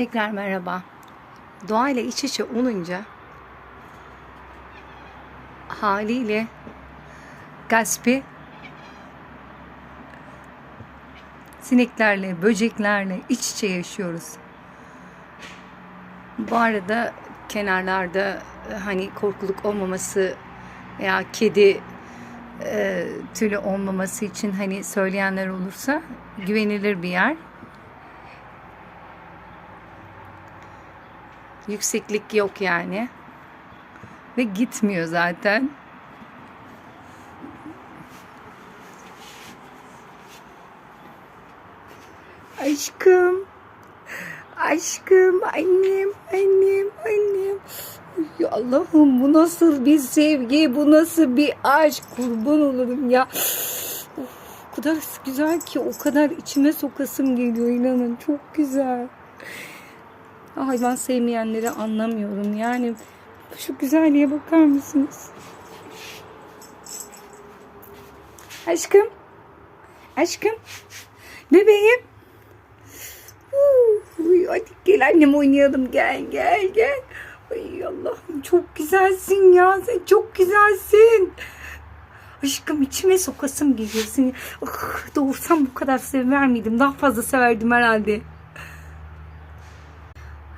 Tekrar merhaba. Doğayla iç içe olunca haliyle gaspi sineklerle, böceklerle iç içe yaşıyoruz. Bu arada kenarlarda e, hani korkuluk olmaması veya kedi e, tülü olmaması için hani söyleyenler olursa güvenilir bir yer. Yükseklik yok yani. Ve gitmiyor zaten. Aşkım. Aşkım, annem, annem, annem. Ya Allah'ım bu nasıl bir sevgi, bu nasıl bir aşk kurban olurum ya. Of, o kadar güzel ki o kadar içime sokasım geliyor inanın çok güzel. Hayvan sevmeyenleri anlamıyorum yani şu güzelliğe bakar mısınız? Aşkım, aşkım, bebeğim. Uy, hadi gel annem oynayalım gel gel gel. Ay Allah'ım çok güzelsin ya sen çok güzelsin. Aşkım içime sokasım geliyor seni. Ah, doğursam bu kadar sever miydim? Daha fazla severdim herhalde.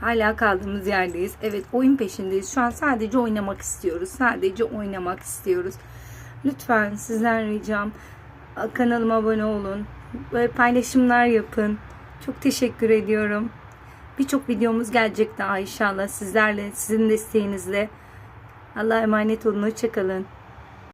Hala kaldığımız yerdeyiz. Evet oyun peşindeyiz. Şu an sadece oynamak istiyoruz. Sadece oynamak istiyoruz. Lütfen sizden ricam kanalıma abone olun. Ve paylaşımlar yapın. Çok teşekkür ediyorum. Birçok videomuz gelecek daha inşallah sizlerle, sizin desteğinizle. Allah'a emanet olun. Hoşçakalın.